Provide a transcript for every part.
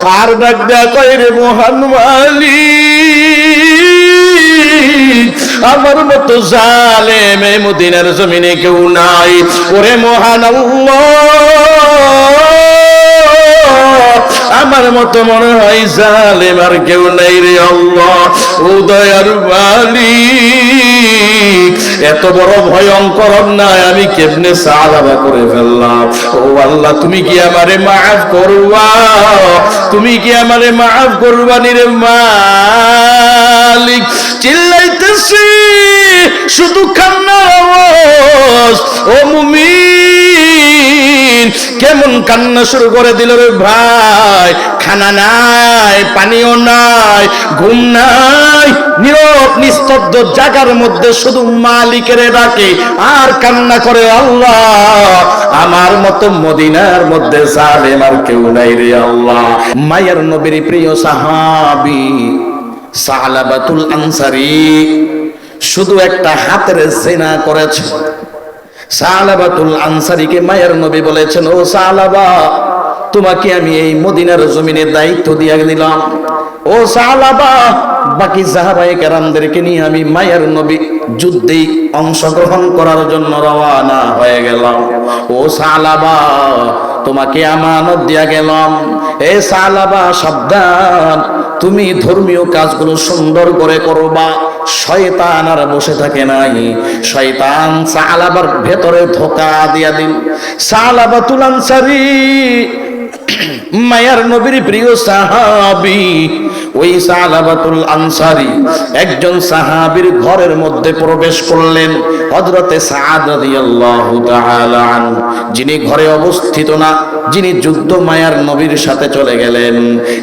আর ডাক দেয়া রে মহান মালিক, আমার মতো জালেম এই মদিনার জমিনে কেউ নাই। ওরে মহান আমার মতো মনে হয় জালেম আর কেউ নাই রে আল্লাহ উদয়ার মালিক। এত বড় ভয়ঙ্কর অন্যায় আমি কেমনে সালাবা করে ফেললাম? ও আল্লাহ, তুমি কি আমারে মাফ করবা? তুমি কি আমারে মাফ করবা নিরে মালিক? চিল্লাইতেছি, শুধু কান্নার আওয়াজ। ও মুমিন, কেমন কান্না শুরু করে দিল রে ভাই? খানা নাই, পানিও নাই, ঘুম নাই। নিস্তব্ধ মধ্যে শুধু মালিকের ডাকে, আর কান্না করে, আল্লাহ, আমার মতো মদিনার মধ্যে আর কেউ নাই রে আল্লাহ। মায়ের নবীর প্রিয় সাহাবি আনসারি শুধু একটা হাতের সেনা করেছে। সালাবাতুল আনসারিকে মায়ের নবী বলেছেন, ও সালাবা তোমাকে আমি এই মদিনার জমিনে দায়িত্ব দিয়ে দিলাম। ও সালাবা বাকি সাহাবায়ে কেরামদেরকে নিয়ে আমি মায়ের নবী যুদ্ধে অংশগ্রহণ করার জন্য রওয়ানা হয়ে গেলাম। ও সালাবা তোমাকে আমানত দিয়া গেলাম। এ সালাবা সাবধান, তুমি ধর্মীয় কাজগুলো সুন্দর করে করবা। শয়তান আর বসে থাকে নাই। শয়তান সালাবার ভেতরে ধোকা দিয়া দিল। সালাবাতুল আনসারী মায়ার নবীর প্রিয় সাহাবি ওই সালাবাতুল আনসারি একজন সাহাবীর ঘরের মধ্যে প্রবেশ করলেন, হযরতে সাদ রাদিয়াল্লাহু তাআলা আনহু। যিনি ঘরে অবস্থিত না, যিনি যুদ্ধ মায়ার নবীর সাথে চলে গেলেন।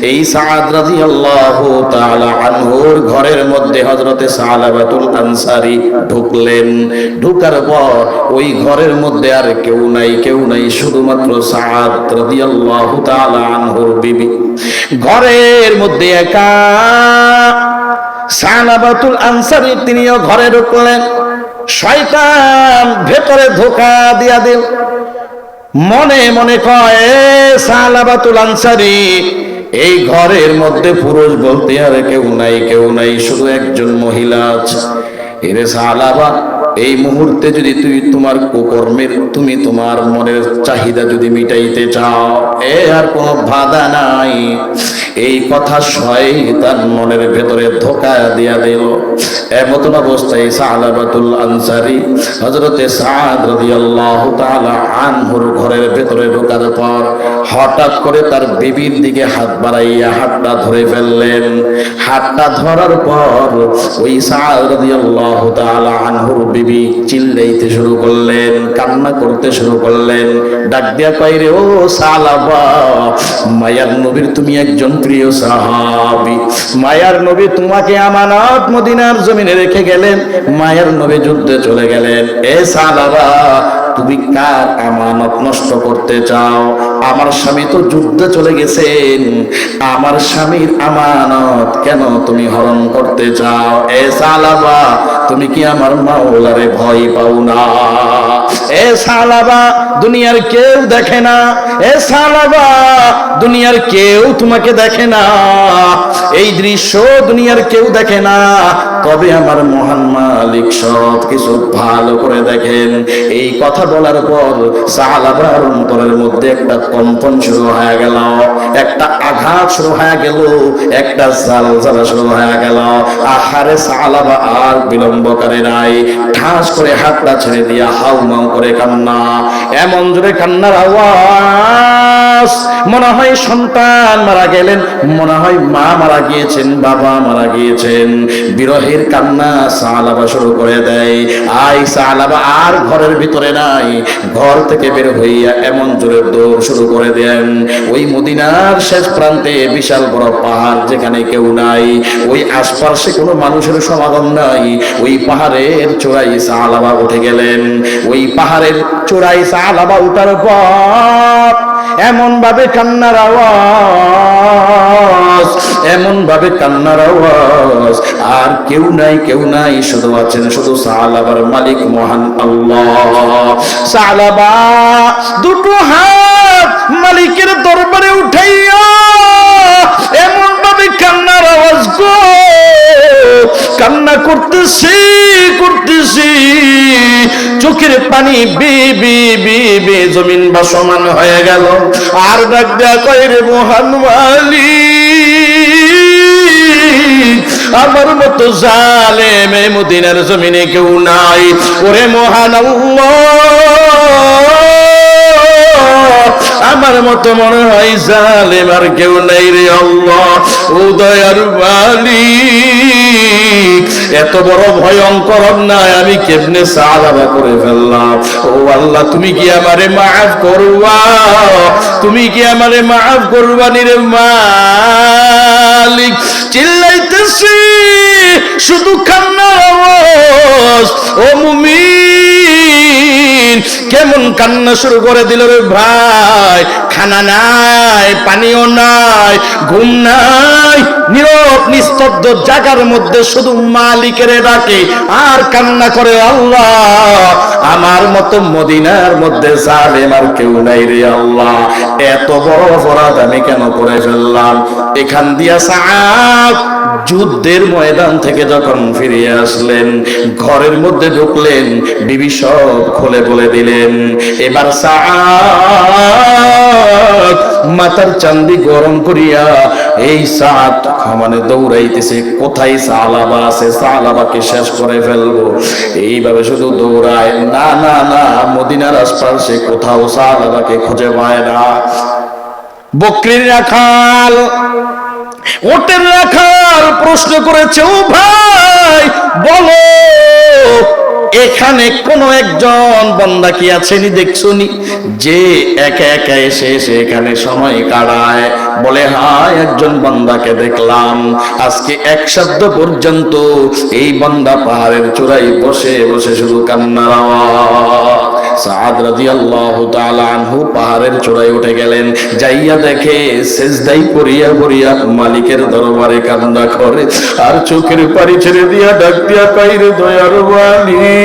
এই সাদ রাদিয়াল্লাহু তাআলা আনহুর ঘরের মধ্যে হযরতে সালাবাতুল আনসারি ঢুকলেন। ঢুকার পর ওই ঘরের মধ্যে আর কেউ নাই কেউ নাই, শুধুমাত্র সাদ রাদিয়াল্লাহু তাআলা আনহুর বিবি। ঘরের মধ্যে একা। সালাবাতুল আনসারি তিনিও ঘরে ঢুকলেন। শয়তান ভেতরে ধোকা দিয়া দিল। মনে মনে কয়, "এ সালাবাতুল আনসারি, এই ঘরের মধ্যে পুরুষ বলতে আর কেউ নাই কেউ নাই, শুধু একজন মহিলা আছে। এরে সালাবা এই মুহূর্তে যদি তুমি তোমার কুকর্মের, তুমি তোমার মনের চাহিদা যদি মিটাইতে চাও, এ আর কোনো বাধা নাই। এই কথা শয়তান মনের ভেতরে ধোকা দিয়া দিল। এমতন অবস্থায় সালাবাতুল আনসারি হযরতে সাদ রাদিয়াল্লাহু তাআলা আনহুর ঘরের ভেতরে ঢোকার পর হঠাৎ করে তার বিবির দিকে হাত বাড়াইয়া হাতটা ধরে ফেললেন। হাতটা ধরার পর ওই সাদ রাদিয়াল্লাহু তাআলা আনহুর বিবি চিল্লাইতে শুরু করলেন, কান্না করতে শুরু করলেন। ডাক দিয়া কইরে ও সালাবা, মায়ার নবীর তুমি একজন প্রিয় সাহাবী, মায়ার নবী তোমাকে আমানত মদিনার জমিনে রেখে গেলেন, মায়ার নবী যুদ্ধে চলে গেলেন। এ সালাবা তুমি কার আমানত নষ্ট করতে চাও? আমার স্বামী তো যুদ্ধে চলে গেছেন, আমার স্বামীর আমানত কেন তুমি হরণ করতে চাও? এ সালাবা তুমি কি আমার মাওলারে ভয় পাও না? এ সালাবা, দুনিয়ার কেউ দেখে না। এ সালাবা, দুনিয়ার কেউ তোমাকে দেখে না। এই দৃশ্য দুনিয়ার কেউ দেখে না। তবে আমার মহান মালিক সব কিছু ভালো করে দেখেন। এই কথা বলার পর সালাবার অন্তরের মধ্যে একটা কম্পন শুরু হয়ে গেল, একটা আঘাত শুরু হয়ে গেল, একটা জাল জ্বালা শুরু হয়ে গেল। আহারে সালাবা আর বিলম্ব করে নাই, ঠাস করে হাতটা ছেড়ে দিয়া হাউ মাউ করে কান্না, এমন জোরে কান্নার আওয়াজ মনে হয় সন্তান মারা গেলেন, মনে হয় মা মারা গিয়েছেন, বাবা মারা গিয়েছেন। বিরহের কান্না সালাবা শুরু করে দেয়। আই সালাবা আর ঘরের ভিতরে নাই। ঘর থেকে বের হইয়া এমন জোরে দৌড় শুরু করে দেন। ওই মদিনার শেষ প্রান্তে বিশাল বড় পাহাড় যেখানে কেউ নাই। ওই আশপাশে কোনো মানুষের সমাগম নাই। ওই পাহাড়ের চূড়াই সালাবা উঠে গেলেন। ওই পাহাড়ের চূড়াই সালাবা উঠার পর এমন ভাবে কান্নার আওয়াজ এমন ভাবে কান্নার আওয়াজ। আর কেউ নাই কেউ নাই, শুধু আছেন শুধু সালাবার মালিক মহান আল্লাহ। সালাবা দুটো হাত মালিকের দরবারে উঠাইয়া কান্নার আওয়াজ গো। কান্না করতেছি করতেছি। চোখের পানি বি বি বি বি, জমিন ভাসমান হয়ে গেল। আর ডাক দেয়া রে মহান মালিক, আমার মতো জালেমে মদিনার জমিনে কেউ নাই। ওরে মহান আল্লাহ। আমার মতো মনে হয় জালেম আর কেউ নাই রে আল্লাহ। ও দয়ার মালিক, এত বড় ভয়ঙ্কর অন্যায় আমি কেমনে সালাবা করে ফেললাম? ও আল্লাহ, তুমি কি আমারে মাফ করবা? তুমি কি আমারে মাফ করবা নিরে মালিক? চিল্লাইতেছি, শুধু কান্নার আওয়াজ। ও মুমিন কেমন কান্না শুরু করে দিল রে ভাই? খানা নাই, পানিও নাই, ঘুম নাই। নীরব, নিস্তব্ধ জায়গার মধ্যে শুধু মালিকের ডাকে, আর কান্না করে আল্লাহ, আমার মতো মদিনার মধ্যে জালেম আর কেউ নাই রে আল্লাহ। এত বড় অপরাধ আমি কেন করে ফেললাম? এখান দিয়া সাপ যুদ্ধের ময়দান থেকে যখন ফিরে আসলেন, ঘরের মধ্যে ঢুকলেন, বিবি সব খুলে বলে দিলেন এবার সাত মাথার চান্দি গরম করিয়া এই সাত মানে দৌড়াইতেছে, কোথায় সালাবা আছে? সালাবাকে শেষ করে ফেলব। এইভাবে শুধু দৌড়ায়। না না না, মদিনার আশপাশে কোথাও সালাবাকে খুঁজে পায় না। বকরির রাখাল, ওটের রাখাল প্রশ্ন করেছে, ও ভাই, বলো এখানে কোন একজন বন্দা কি আছেনি দেখছনি? যে একা একা এসে এসে এখানে সময় কাটায়। বলে হ্যাঁ একজন বন্দাকে দেখলাম। আজকে এক শব্দ পর্যন্ত এই বন্দা পাহাড়ের চূড়ায় বসে বসে শুধু আওয়াজ। সাদ রাদিয়াল্লাহু তাআলা আনহু পাহাড়ের চূড়ায় উঠে গেলেন। যাইয়া দেখে সেজদাই করিয়া করিয়া মালিকের দরবারে কান্না করে। আর চোখের পানি ছেড়ে দিয়া ডাক দিয়া, কাইরে দয়ার মালিক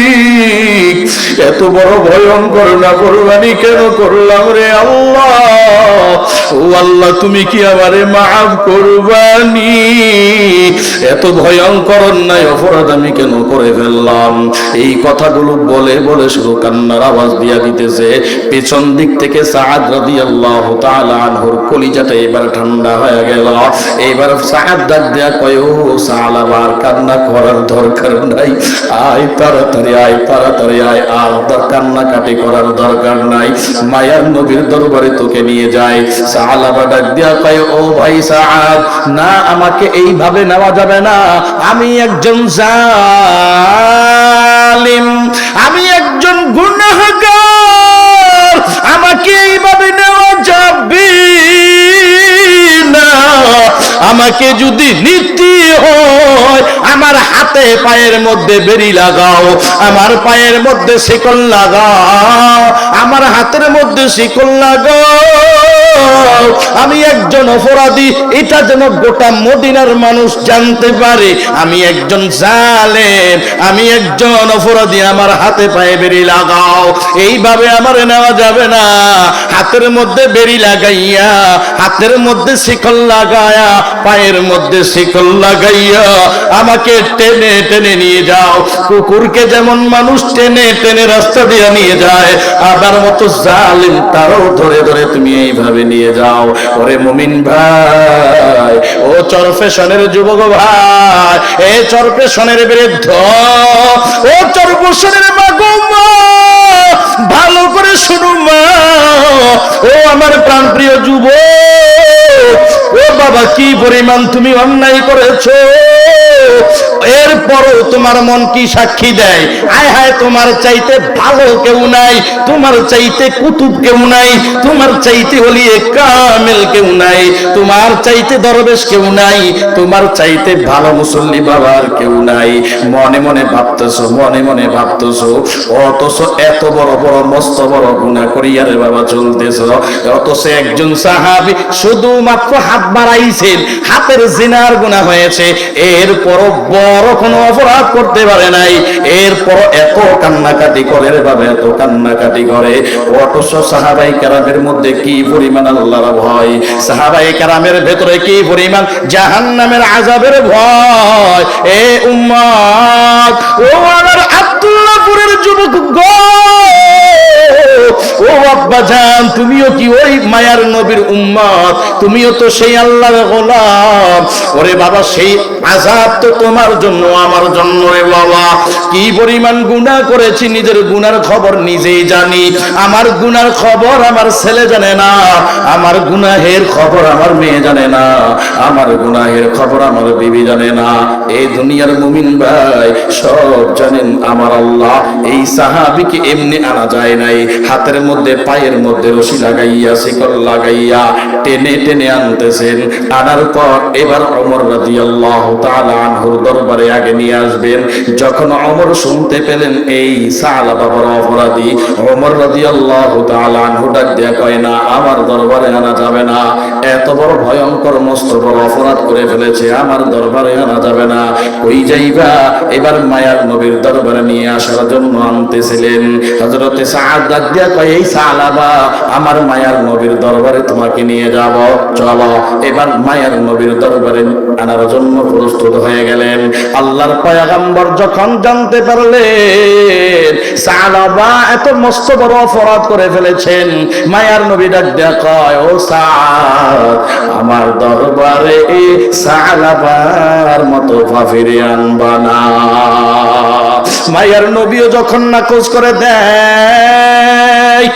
এত বড় ভয়ঙ্কর না করবানি কেন করলাম রে আল্লাহ? ও আল্লাহ, তুমি কি আমারে মাফ করবানি? এত ভয়ঙ্কর অন্যায় অপরাধ আমি কেন করে ফেললাম? এই কথাগুলো বলে বলে শুধু কান্নার আওয়াজ দিয়া দিতেছে। পেছন দিক থেকে সাদ রাদিয়াল্লাহু তাআলা আনহুর কলিজাটা এবার ঠান্ডা হয়ে গেল। এবার সাদ ডাক দেয়া কয়, ও সালাবার কান্না করার দরকার নাই। আয় তাড়াতাড়ি আয় তাড়াতাড়ি, আয় আর দর, কান্নাকাটি করার দরকার নাই। মায়ার নবীর দরবারে তোকে নিয়ে যায় সালাবা ডাক দেয়া কয়, ও ভাই সাদ না, আমাকে এইভাবে নেওয়া যাবে না। আমি একজন জালিম, আমি একজন গুনাহগার। আমাকে এইভাবে নেওয়া যাবে না আমাকে যদি নীতি হয়, আমার হাতে পায়ের মধ্যে বেরি লাগাও, আমার পায়ের মধ্যে শিকল লাগাও, আমার হাতের মধ্যে শিকল লাগাও। আমি একজন অপরাধী, এটা যেন গোটা মদিনার মানুষ জানতে পারে। আমি একজন জালেম, আমি একজন অপরাধী, আমার হাতে পায়ে বেরি লাগাও। এইভাবে আমার নেওয়া যাবে না। হাতের মধ্যে বেরি লাগাইয়া, হাতের মধ্যে শিকল লাগায়া, পায়ের মধ্যে শিকল লাগাইয়া আমাকে টেনে টেনে নিয়ে যাও। কুকুরকে যেমন মানুষ টেনে টেনে রাস্তা দিয়ে নিয়ে যায়, আবার মতো জালিম তারও ধরে ধরে তুমি এইভাবে নিয়ে যাও। ওরে মুমিন ভাই, ও চরফেশনের যুবক ভাই, এ চরফেশনের বিরুদ্ধ ও চরফেশনের মাগো ভালো করে শুনুন মা, ও আমার প্রাণ প্রিয় যুবক, ও বাবা, কি পরিমাণ তুমি অন্যায় করেছ? এরপরও তোমার মন কি সাক্ষী দেয়? আয় হায়, তোমার চাইতে ভালো কেউ নাই, তোমার চাইতে কুতুব কেউ নাই, তোমার চাইতে হলিয়ে কামেল কেউ নাই, তোমার চাইতে দরবেশ কেউ নাই, তোমার চাইতে ভালো মুসল্লি বাবার কেউ নাই। মনে মনে ভাবতেছো, মনে মনে ভাবতেছো, অথচ এত বড় বড় মস্ত বড় গুণা করিয়া রে বাবা চলতেছ, অথচ একজন সাহাবি শুধুমাত্র হাত বাড়াইছেন, হাতের জিনার গুণা হয়েছে, এরপরও বড় বড় কোনো অপরাধ করতে পারে নাই। এরপর এত কান্নাকাটি করে বাবা, এত কান্নাকাটি করে। অথচ সাহাবাই কারামের মধ্যে কি পরিমাণ আল্লাহর ভয়? সাহাবাই কারামের ভেতরে কি পরিমাণ জাহান্নামের আজাবের ভয়? এ উম্মত, ও আমার আব্দুল্লাহপুরের যুবক গো! ও আব্বা জান, তুমিও কি ওই মায়ার নবীর উম্মত? তুমিও তো সেই আল্লাহর গোলাম। ওরে বাবা, সেই আজাব তো তোমার জন্য, আমার জন্য রে বাবা। কি পরিমাণ গুনাহ করেছি নিজের গুনার খবর নিজেই জানি। আমার গুনার খবর আমার ছেলে জানে না, আমার গুনাহের খবর আমার মেয়ে জানে না, আমার গুনাহের খবর আমার বিবি জানে না। এই দুনিয়ার মুমিন ভাই, সব জানেন আমার আল্লাহ। এই সাহাবিকে এমনি আনা যায় নাই। হাতের মধ্যে, পায়ের মধ্যে রশি লাগাইয়া, শিকল লাগাইয়া টেনে টেনে আনতেছেন। আনার পর এবার অমর রাদিয়াল্লাহু তাআলা দরবারে আগে নিয়ে আসবেন। যখন অমর শুনতে পেলেন, এই সালা বাবার অপরাধী। অমর রাজি আল্লাহ আনহু ডাক দেয়া কয়, না, আমার দরবারে আনা যাবে না। এত বড় ভয়ঙ্কর মস্ত বড় অপরাধ করে ফেলেছে, আমার দরবারে আনা যাবে না। ওই যাইবা? এবার মায়ার নবীর দরবারে নিয়ে আসার জন্য আনতেছিলেন। কয়, এই সালাবা আমার মায়ার নবীর দরবারে তোমাকে নিয়ে যাব। এবার মায়ার নবীর দরবারে আনার জন্য প্রস্তুত হয়ে গেলেন। আল্লাহর যখন জানতে পারলেন সালাবা এত মস্ত বড় অপরাধ করে ফেলেছেন। মায়ার নবী ডাক দেয়া ও সাদ আমার দরবারে সালাবার মতো ফাফিরে আনবা না মায়ার নবীও যখন নাকচ করে দেয়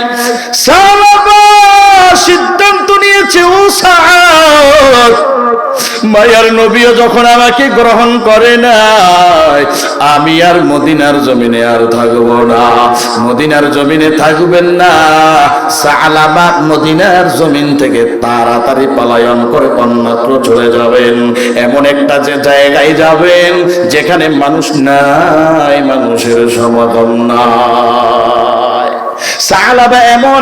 সালাবা ও মায়ার নবীও যখন আমাকে গ্রহণ করে নাই, আমি আর মদিনার জমিনে আর থাকব না। মদিনার জমিনে থাকবেন না। সালাবা মদিনার জমিন থেকে তাড়াতাড়ি পলায়ন করে অন্যত্র চলে যাবেন। এমন একটা যে জায়গায় যাবেন যেখানে মানুষ নাই, মানুষের সমাগম নাই। সালাবা এমন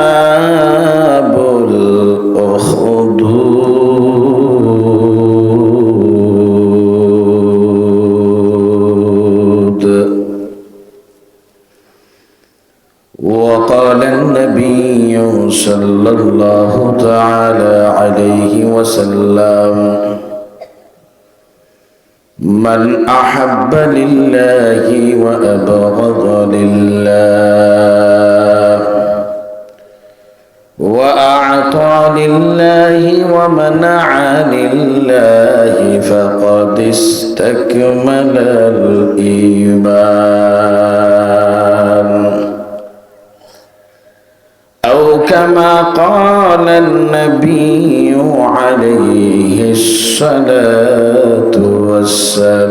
أصحاب الأخدود. وقال النبي صلى الله تعالى عليه وسلم من أحب لله وأبغض لله وأعطى لله ومنع لله فقد استكمل الإيمان. أو كما قال النبي عليه الصلاة والسلام.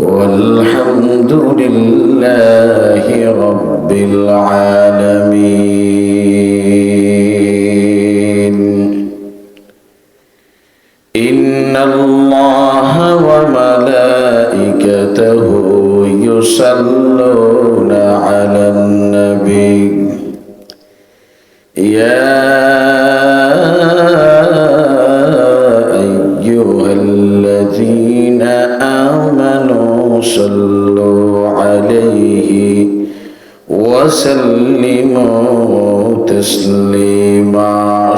والحمد لله رب العالمين. إن الله وملائكته يصلون على النبي. يا صلوا عليه وسلموا تسليما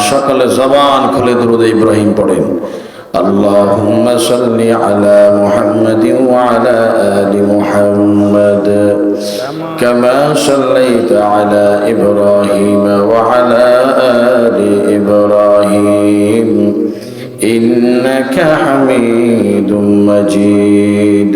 সকলে জবান খুলে দরুদ ইব্রাহিম পড়েন اللهم صل على محمد وعلى آل محمد كما صليت على إبراهيم وعلى آل إبراهيم إنك حميد مجيد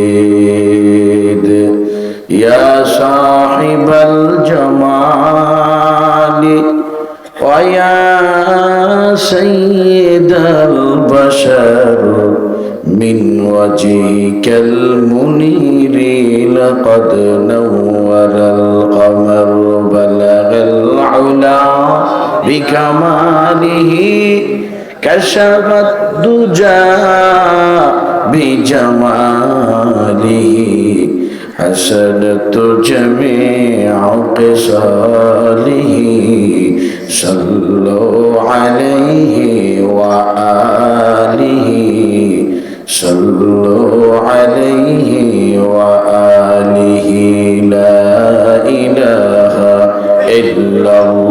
صاحب الجمال. ويا سيد البشر من وجهك المنير لقد نور القمر. بلغ العلا بكماله كشف الدجى بجماله. حسنت جميع قصاله صلوا عليه وآله. صلوا عليه وآله. لا إله إلا الله.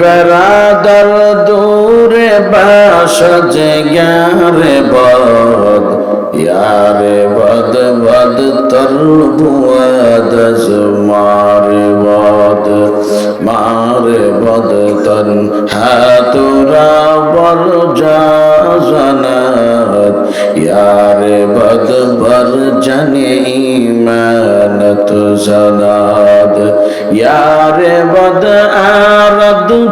বেড়াদার দূরে বাস যে গে বদ, ইয়ারে বদ বদ তর বুয়াদ মারে বদ মারে বদ, তন হাতুরা বর জানাত ইয়ারে বদ বর জানে ইমান তুজানাদ ইয়ারে বদ আ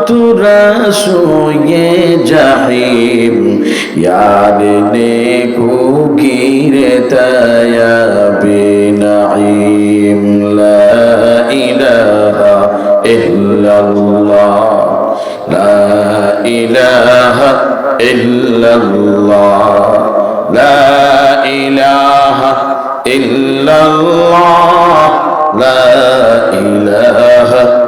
ماتورا سوئے جہیم یار نے کو گرتا یا بنعیم لا الہ الا اللہ لا الہ الا اللہ لا الہ الا اللہ لا الہ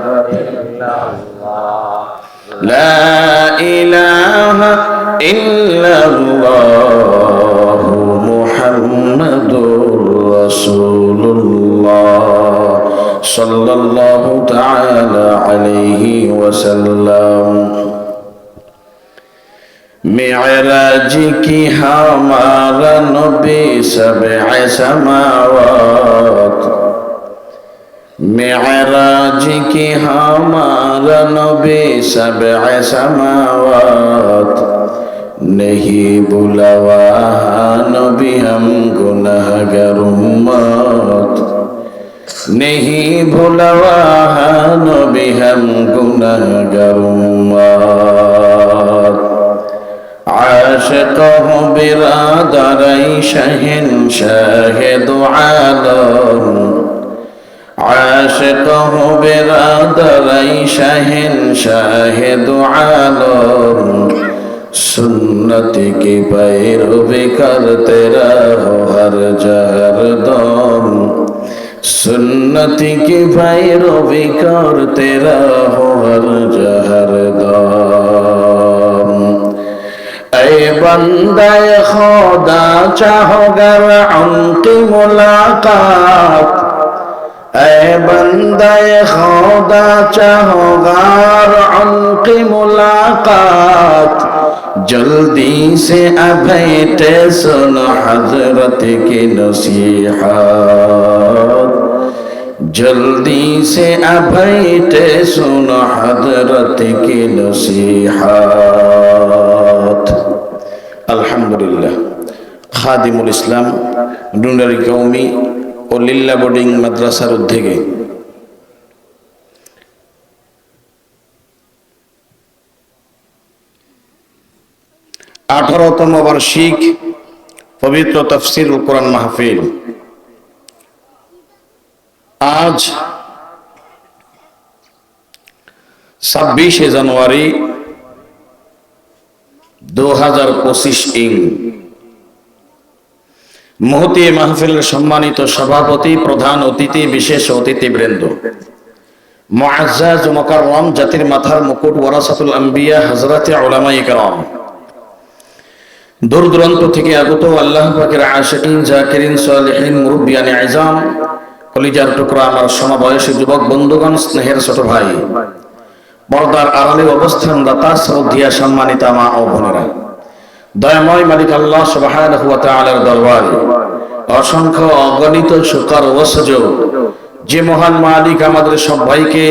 صلى الله تعالى عليه وسلم. معراجك حمار نبي سبع سماوات. معراجك حمار نبي سبع سماوات. نهي بلواها نبي هم گناہ گرمات नहीं भुलवा नबी हम गुनहगार आशिक हो बिरादर शहन शह दो आलम आशिक हो बिरादर शहन शह दो आलम सुन्नत की पैरवी करते रहो हर जा সুন্নতি কি ভাই রবি কর তেরা হর জহর দম। এ বন্দায় খোদা চাহগর অন্তি মুলাকাত। এ বন্দায় খোদা চাহগর অন্তি মুলাকাত। جلدی سے اب تے سن حضرت کی জলদি সে ابھیٹے سن حضرت কে نصیحات আলহামদুলিল্লাহ। খাদিমুল ইসলাম ডুন্ডারি কৌমি ও লিল্লা বোর্ডিং মাদ্রাসার উদ্যোগে। আঠারোতম বার্ষিক পবিত্র তফসিল কোরআন মাহফিল। আজ ছাব্বিশে জানুয়ারি দু হাজার পঁচিশ ইং। মহতি মাহফিলের সম্মানিত সভাপতি, প্রধান অতিথি, বিশেষ অতিথিবৃন্দ মুআজ্জাজ ও মুকাররম জাতির মাথার মুকুট ওয়ারাসাতুল আম্বিয়া, হযরতে উলামায়ে কেরাম। দূর দূরান্ত থেকে আগত আল্লাহ পাকের আশিকিন, জাকিরিন, সালিহিন মুরব্বিয়ানে আইজাম কলিজার টুকরা আমার সমবয়সী যুবক বন্ধুগণ, স্নেহের ছোট ভাই। পর্দার আড়ালে অবস্থান দাতা, শ্রদ্ধিয়া সম্মানিতা মা ও বোনেরা। দয়াময় মালিক আল্লাহ সুবহানাহু ওয়া তাআলার দরবারে অসংখ্য অগণিত শুকর ও সুযোগ, যে মহান মালিক আমাদের সবাইকে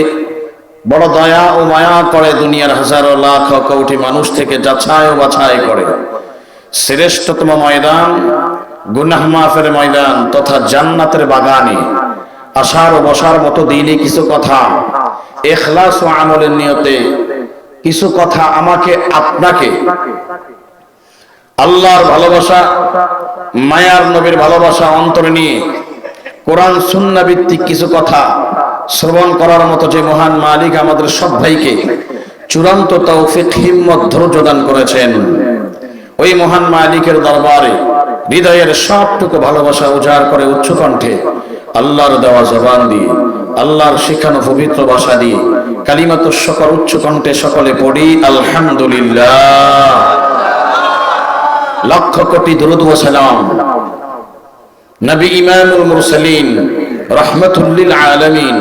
বড় দয়া ও মায়া করে দুনিয়ার হাজারো লাখ কোটি মানুষ থেকে যাচাই ও বাছাই করে। শ্রেষ্ঠতম ময়দান, গুনাহ মাফের ময়দান তথা জান্নাতের বাগানে আসার বসার মতো দিনই কিছু কথা। এখলাস ও আমলের নিয়তে কিছু কথা আমাকে, আপনাকে। আল্লাহর ভালোবাসা, মায়ার নবীর ভালোবাসা অন্তরে নিয়ে কোরআন সুন্না ভিত্তিক কিছু কথা শ্রবণ করার মতো যে মহান মালিক আমাদের সব ভাইকে চূড়ান্ত তৌফিক, হিম্মত, ধৈর্য দান করেছেন। ওই মহান মালিকের দরবারে হৃদয়ের সবটুকু ভালোবাসা উজাড় করে উচ্চ কণ্ঠে আল্লাহর দেওয়া জবান দিয়ে আল্লাহর শিখানো পবিত্র ভাষা দিয়ে কালিমাত সকল উচ্চ কণ্ঠে সকলে পড়ি, আলহামদুলিল্লাহ। লক্ষ কোটি দুরুদ ও সালাম। নবী ইমামুল মুরসালিন রহমতুল্লিল আলামিন,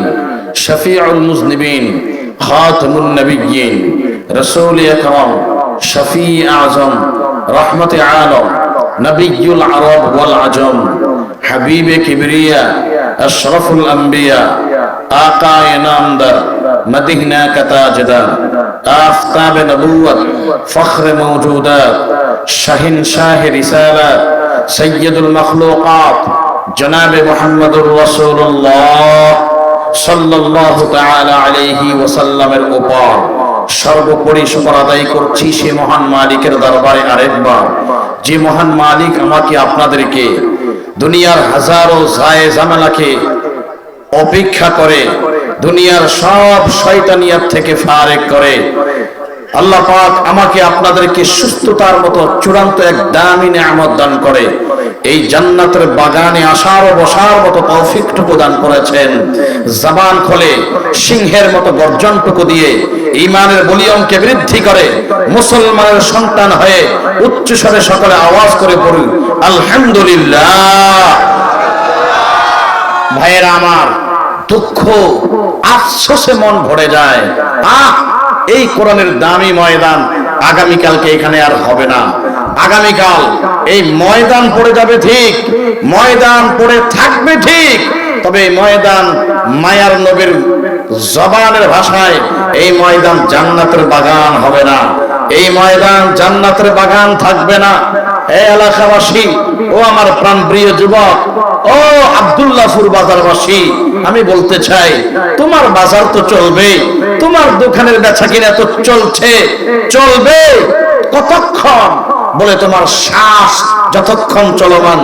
শফিউল মুজনিবিন, খাতমুন নবিয়্যিন, রাসূল আকরাম, শফি আজম, রহমত আলম নবিয়ুল আরব ওয়াল আজম, হাবিব কিবরিয়া আশরাফুল আম্বিয়া, আকায়ে নামদার মদিনা কাতাজদার আফতাব নবুয়ত ফখরে মওজুদাত, শাহিন শাহ রিসালাত সৈয়দুল মখলুকাত, জনাব মোহাম্মদুর রাসূলুল্লাহ সাল্লাল্লাহু তাআলা আলাইহি ওয়াসাল্লামের উপর সর্বোপরি শুকর আদায় করছি সে মহান মালিকের দরবারে আরেকবার। যে মহান মালিক আমাকে আপনাদেরকে দুনিয়ার হাজারো জায়ে জামেলাকে অপেক্ষা করে, দুনিয়ার সব শয়তানিয়াত থেকে ফারেক করে। আল্লাহ পাক আমাকে আপনাদেরকে সুস্থতার মতো চূড়ান্ত এক দামি নিয়ামত দান করে। এই জান্নাতের বাগানে আসার ও বসার মতো তৌফিকটুকু দান করেছেন। জবান খোলে, সিংহের মতো গর্জনটুকু দিয়ে ইমানের বলিয়মকে বৃদ্ধি করে, মুসলমানের সন্তান হয়ে উচ্চ স্বরে সকলে আওয়াজ করে পড়ি আলহামদুলিল্লাহ। ভাইয়েরা আমার, দুঃখ, আফসোসে মন ভরে যায়। আহ, এই কোরআনের দামি ময়দান আগামীকালকে এখানে আর হবে না। আগামীকাল এই ময়দান পড়ে যাবে ঠিক, ময়দান পড়ে থাকবে ঠিক। তবে ময়দান মায়ার নবীর জবানের ভাষায় এই ময়দান জান্নাতের বাগান হবে না। এই ময়দান জান্নাতের বাগান থাকবে না। এ এলাকাবাসী, ও আমার প্রাণ প্রিয় যুবক, ও আব্দুল্লাহপুর বাজারবাসী, আমি বলতে চাই, তোমার বাজার তো চলবে, তোমার দোকানের বেচা কিনা তো চলছে, চলবে কতক্ষণ? বলে তোমার শ্বাস যতক্ষণ চলমান,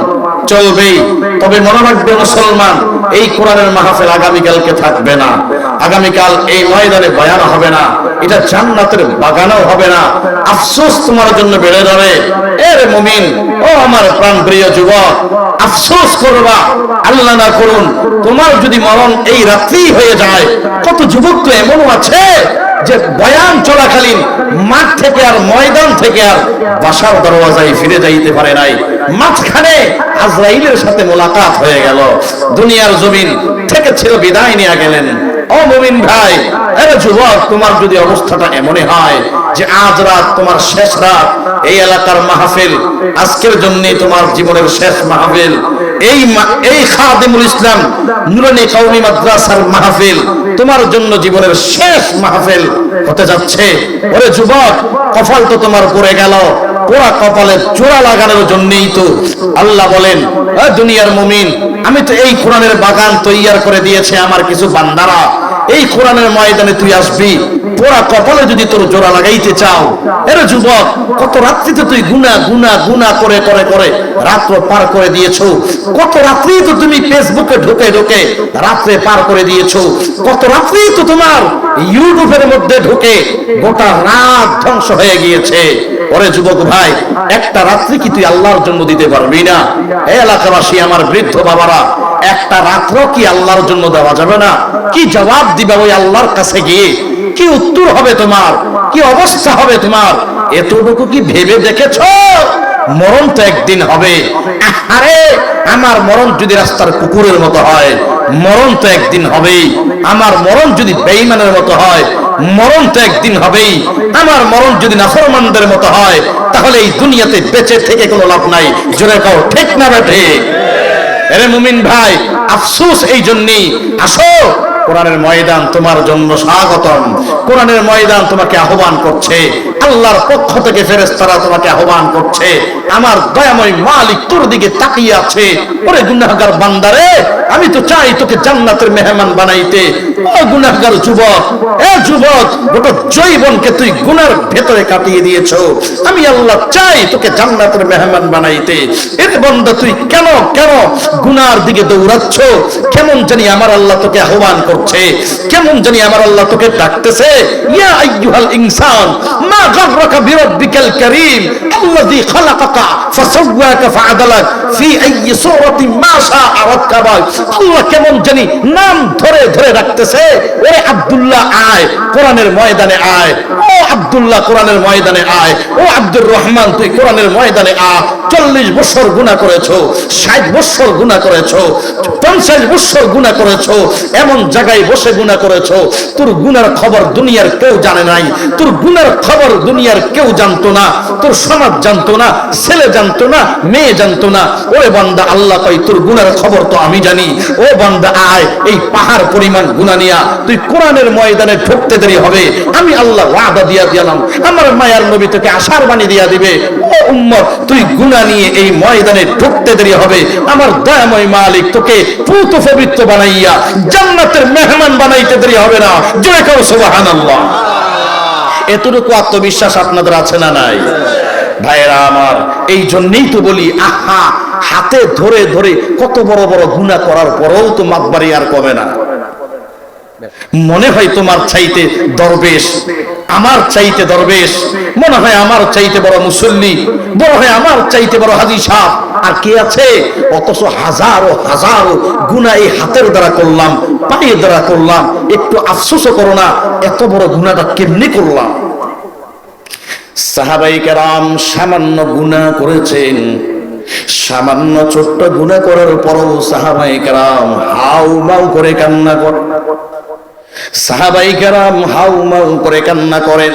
চলবেই। তবে মনে রাখবে মুসলমান, এই কোরআনের মাহফিল আগামীকালকে থাকবে না। আগামীকাল এই ময়দানে বয়ান হবে না। এটা জান্নাতের বাগানও হবে না। আফসোস তোমার জন্য বেড়ে যাবে। এর মুমিন, ও আমার প্রাণ প্রিয় যুবক, আফসোস করবা, আল্লাহ না করুন। তোমার যদি মরণ এই রাত্রি হয়ে যায়, কত যুবক তো এমনও আছে যে বয়ান চলাকালীন মাঠ থেকে আর ময়দান থেকে আর বাসার দরওয়াজায় ফিরে যাইতে পারে নাই। মাঝখানে আজরাইলের সাথে মোলাকাত হয়ে গেল। দুনিয়ার জমিন থেকে ছিল বিদায় নিয়ে গেলেন। তোমার যদি হয় যে আজ রাত তোমার শেষ রাত, এই এলাকার মাহফিল, আজকের জন্য তোমার জীবনের শেষ মাহফিল। এই এই ইসলাম মাহফিল তোমার জন্য জীবনের শেষ মাহফিল হতে যাচ্ছে। ওরে যুবক, কপাল তো তোমার পড়ে গেল। পোড়া কপালে চোরা লাগানোর জন্যই তো আল্লাহ বলেন, "এ দুনিয়ার মুমিন, আমি তো এই কোরআনের বাগান তৈয়ার করে দিয়েছে আমার কিছু বান্দারা। এই কোরআনের ময়দানে তুই আসবি পোড়া কপালে যদি তোর জোড়া লাগাইতে চাও। এরে যুবক, কত রাত্রিতে তুই গুনা গুনা গুনা করে করে করে রাত্র পার করে দিয়েছ। কত রাত্রি তো তুমি ফেসবুকে ঢুকে ঢুকে রাত্রে পার করে দিয়েছ। কত রাত্রি তো তোমার ইউটিউবের মধ্যে ঢুকে, গোটা রাত ধ্বংস হয়ে গিয়েছে। ওরে যুবক ভাই, একটা রাত্রি কি তুই আল্লাহর জন্য দিতে পারবি না? এলাকাবাসী, আমার বৃদ্ধ বাবারা, একটা রাত্র কি আল্লাহর জন্য দেওয়া যাবে না? কি জবাব দিবে ওই আল্লাহর কাছে গিয়ে? কি উত্তর হবে তোমার? কি অবস্থা হবে তোমার? এতটুকু কি ভেবে দেখেছ? মরণ তো একদিন হবে। আরে আমার মরণ যদি রাস্তার কুকুরের মতো হয়, মরণ তো একদিন হবেই। আমার মরণ যদি বেঈমানের মতো হয়, মরণ তো একদিন হবেই। আমার মরণ যদি নাফরমানদের মতো হয়, তাহলে এই দুনিয়াতে বেঁচে থেকে কোনো লাভ নাই। জোরে কাও, ঠিক না বেঠে? আরে মুমিন ভাই, আফসোস এই জন্যই। আসো কোরআনের ময়দান তোমার জন্য স্বাগতম। কোরআনের ময়দান তোমাকে আহ্বান করছে। আল্লাহর পক্ষ থেকে ফেরেস্তারা তোমাকে আহ্বান করছে। আমার দয়াময় মালিক তোর দিকে তাকিয়ে আছে। ওরে গুন্ডাহার বান্দারে আমি তো চাই তোকে জান্নাতের মেহমান বানাইতে। ও গুনাহগার যুবক, এ যুবক, গোটা জৈবনকে তুই গুনার ভেতরে কাটিয়ে দিয়েছ। আমি আল্লাহ চাই তোকে জান্নাতের মেহমান বানাইতে। এর বন্ধা তুই কেন কেন গুনার দিকে দৌড়াচ্ছ? কেমন জানি আমার আল্লাহ তোকে আহ্বান করছে। কেমন জানি আমার আল্লাহ তোকে ডাকতেছে। ইয়া আইয়ুহাল ইনসান, মা গাররাকা বিরাব্বিকাল কারীম, আল্লাযী খালাকাকা ফাসাওয়াকা ফাআদালাক ফি আইয়ি সূরাতিন মা শাআ রাক্কাবাক। আল্লাহ কেমন জানি নাম ধরে ধরে রাখতেছে। আব্দুল্লাহ আয়, কোরআনের ময়দানে আয়। ও আব্দুল্লাহ, কোরআনের ময়দানে আয়। ও আব্দুর রহমান, তুই কোরআনের ময়দানে আ। চল্লিশ বছর গুণা করেছ, ষাট বছর গুণা করেছ, পঞ্চাশ বছর গুণা করেছ, এমন জায়গায় বসে গুণা করেছ। তোর গুনার খবর দুনিয়ার কেউ জানে নাই। তোর গুনার খবর দুনিয়ার কেউ জানতো না। তোর সমাজ জানতো না, ছেলে জানতো না, মেয়ে জানতো না। ওরে বান্দা, আল্লাহ কই তোর গুনার খবর তো আমি জানি। ও বান্দা, আয়, এই পাহাড় পরিমাণ গুনাহ নিয়া তুই কোরআনের ময়দানে ঢুকতে দেরি হবে। আমি আল্লাহ ওয়াদা দিয়া দিলাম আমার মায়ার নবী তোকে আশার বাণী দিয়া দিবে। ও উম্মত, তুই গুনাহ নিয়ে এই ময়দানে ঢুকতে দেরি হবে। আমার দয়াময় মালিক তোকে পুত পবিত্র বানাইয়া জান্নাতের মেহমান বানাইতে দেরি হবে না। জয় কাউ সুবহানাল্লাহ। এতটুকু আত্মবিশ্বাস আপনাদের আছে না নাই? ভাইয়েরা আমার এই জন্যই তো বলি, আহা হাতে ধরে ধরে কত বড় বড় গুণা করার পরেও তো মাতবাড়ি আর কমে না। মনে হয় তোমার চাইতে দরবেশ, আমার চাইতে দরবেশ, মনে হয় আমার চাইতে বড় মুসল্লি, মনে হয় আমার চাইতে বড় হাজি সাহ আর কে আছে? অথচ হাজারো হাজারো গুণা এই হাতের দ্বারা করলাম, পায়ের দ্বারা করলাম। একটু আফসোসও করো না, এত বড় গুণাটা কেমনি করলাম? সাহাবাই কেরাম সামান্য গুণা করেছেন। সামান্য ছোট্ট গুণা করার পরও সাহাবাই কেরাম হাউ মাউ করে কান্না করেন সাহাবাই কেরাম হাউ মাউ করে কান্না করেন।